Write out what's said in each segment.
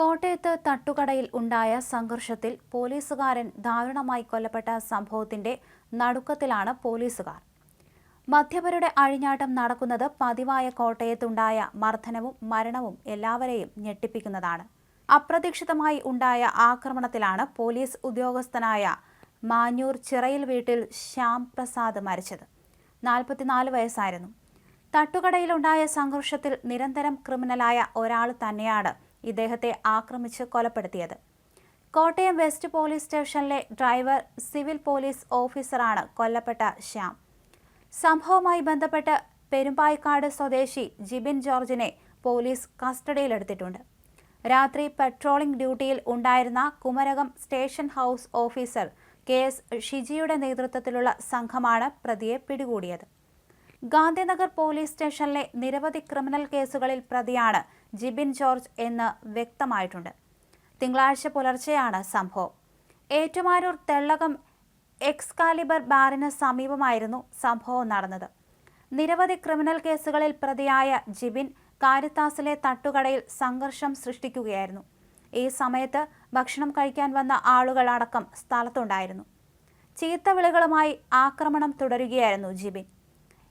കോട്ടയത്ത് തട്ടുകടയിൽ ഉണ്ടായ സംഘർഷത്തിൽ പോലീസുകാരൻ ദാരുണമായി കൊല്ലപ്പെട്ട സംഭവത്തിന്റെ നടുക്കത്തിലാണ് പോലീസുകാർ. മദ്യപരുടെ അഴിഞ്ഞാട്ടം നടക്കുന്നത് പതിവായ കോട്ടയത്തുണ്ടായ മർദ്ദനവും മരണവും എല്ലാവരെയും ഞെട്ടിപ്പിക്കുന്നതാണ്. അപ്രതീക്ഷിതമായി ഉണ്ടായ ആക്രമണത്തിലാണ് പോലീസ് ഉദ്യോഗസ്ഥനായ മാഞ്ഞൂർ ചിറയിൽ വീട്ടിൽ ശ്യാം പ്രസാദ് മരിച്ചത്. നാൽപ്പത്തിനാല് വയസ്സായിരുന്നു. തട്ടുകടയിലുണ്ടായ സംഘർഷത്തിൽ നിരന്തരം ക്രിമിനലായ ഒരാൾ തന്നെയാണ് ഇദ്ദേഹത്തെ ആക്രമിച്ച് കൊലപ്പെടുത്തിയത്. കോട്ടയം വെസ്റ്റ് പോലീസ് സ്റ്റേഷനിലെ ഡ്രൈവർ സിവിൽ പോലീസ് ഓഫീസറാണ് കൊല്ലപ്പെട്ട ശ്യാം. സംഭവവുമായി ബന്ധപ്പെട്ട് പെരുമ്പായിക്കാട് സ്വദേശി ജിബിൻ ജോർജിനെ പോലീസ് കസ്റ്റഡിയിലെടുത്തിട്ടുണ്ട്. രാത്രി പട്രോളിംഗ് ഡ്യൂട്ടിയിൽ ഉണ്ടായിരുന്ന Kumarakom station house officer K S ഷിജിയുടെ നേതൃത്വത്തിലുള്ള സംഘമാണ് പ്രതിയെ പിടികൂടിയത്. ഗാന്ധിനഗർ പോലീസ് സ്റ്റേഷനിലെ നിരവധി ക്രിമിനൽ കേസുകളിൽ പ്രതിയാണ് ജിബിൻ ജോർജ് എന്ന് വ്യക്തമായിട്ടുണ്ട്. തിങ്കളാഴ്ച പുലർച്ചെയാണ് സംഭവം. ഏറ്റുമാനൂർ തെള്ളകം എക്സ്കാലിബർ ബാറിന് സമീപമായിരുന്നു സംഭവം നടന്നത്. നിരവധി ക്രിമിനൽ കേസുകളിൽ പ്രതിയായ ജിബിൻ കാരിത്താസിലെ തട്ടുകടയിൽ സംഘർഷം സൃഷ്ടിക്കുകയായിരുന്നു. ഈ സമയത്ത് ഭക്ഷണം കഴിക്കാൻ വന്ന ആളുകളടക്കം സ്ഥലത്തുണ്ടായിരുന്നു. ചീത്തവിളികളുമായി ആക്രമണം തുടരുകയായിരുന്നു ജിബിൻ.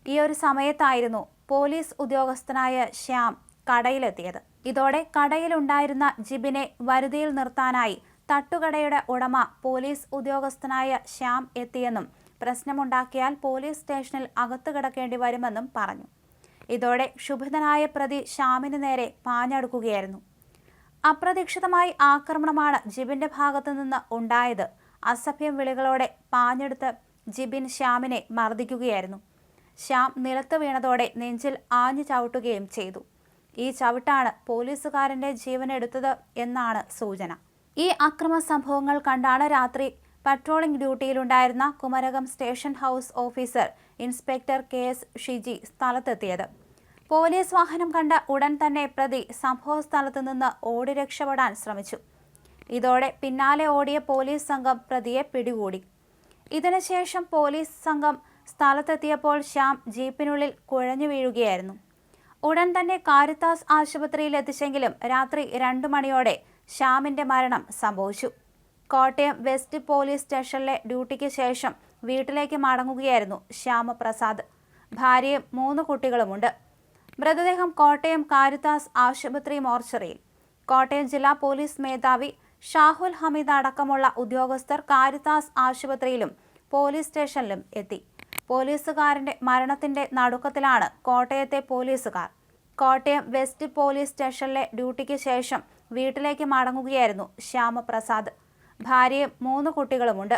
ഈ ഒരു സമയത്തായിരുന്നു പോലീസ് ഉദ്യോഗസ്ഥനായ ശ്യാം കടയിലെത്തിയത്. ഇതോടെ കടയിലുണ്ടായിരുന്ന ജിബിനെ വരുതിയിൽ നിർത്താനായി തട്ടുകടയുടെ ഉടമ പോലീസ് ഉദ്യോഗസ്ഥനായ ശ്യാം എത്തിയെന്നും പ്രശ്നമുണ്ടാക്കിയാൽ പോലീസ് സ്റ്റേഷനിൽ അകത്തു കിടക്കേണ്ടി വരുമെന്നും പറഞ്ഞു. ഇതോടെ ക്ഷുഭിതനായ പ്രതി ശ്യാമിന് നേരെ പാഞ്ഞടുക്കുകയായിരുന്നു. അപ്രതീക്ഷിതമായി ആക്രമണമാണ് ജിബിന്റെ ഭാഗത്തു നിന്ന് ഉണ്ടായത്. അസഭ്യം വിളികളോടെ പാഞ്ഞെടുത്ത് ജിബിൻ ശ്യാമിനെ മർദ്ദിക്കുകയായിരുന്നു. ശ്യാം നിലത്ത് വീണതോടെ നെഞ്ചിൽ ആഞ്ഞു ചവിട്ടുകയും ചെയ്തു. ഈ ചവിട്ടാണ് പോലീസുകാരന്റെ ജീവനെടുത്തത് എന്നാണ് സൂചന. ഈ അക്രമ സംഭവങ്ങൾ കണ്ടാണ് രാത്രി patrolling ഡ്യൂട്ടിയിലുണ്ടായിരുന്ന Kumarakom station house officer inspector K S Shiji സ്ഥലത്തെത്തിയത്. Police വാഹനം കണ്ട ഉടൻ തന്നെ പ്രതി സംഭവ സ്ഥലത്ത് നിന്ന് ഓടി രക്ഷപ്പെടാൻ ശ്രമിച്ചു. ഇതോടെ പിന്നാലെ ഓടിയ പോലീസ് സംഘം പ്രതിയെ പിടികൂടി. ഇതിനുശേഷം പോലീസ് സംഘം സ്ഥലത്തെത്തിയപ്പോൾ ശ്യാം ജീപ്പിനുള്ളിൽ കുഴഞ്ഞു വീഴുകയായിരുന്നു. ഉടൻ തന്നെ കാരിത്താസ് ആശുപത്രിയിൽ എത്തിച്ചെങ്കിലും രാത്രി രണ്ടു മണിയോടെ ശ്യാമിന്റെ മരണം സംഭവിച്ചു. കോട്ടയം വെസ്റ്റ് പോലീസ് സ്റ്റേഷനിലെ ഡ്യൂട്ടിക്ക് ശേഷം വീട്ടിലേക്ക് മടങ്ങുകയായിരുന്നു ശ്യാമപ്രസാദ്. ഭാര്യയും മൂന്ന് കുട്ടികളുമുണ്ട്. മൃതദേഹം കോട്ടയം കാരിത്താസ് ആശുപത്രി മോർച്ചറിയിൽ. കോട്ടയം ജില്ലാ പോലീസ് മേധാവി ഷാഹുൽ ഹമീദ് അടക്കമുള്ള ഉദ്യോഗസ്ഥർ കാരിത്താസ് ആശുപത്രിയിലും പോലീസ് സ്റ്റേഷനിലും എത്തി. പോലീസുകാരന്റെ മരണത്തിന്റെ നടുക്കത്തിലാണ് കോട്ടയത്തെ പോലീസുകാർ. കോട്ടയം വെസ്റ്റ് പോലീസ് സ്റ്റേഷനിലെ ഡ്യൂട്ടിക്ക് ശേഷം വീട്ടിലേക്ക് മടങ്ങുകയായിരുന്നു ശ്യാമപ്രസാദ്. ഭാര്യയും മൂന്ന് കുട്ടികളുമുണ്ട്.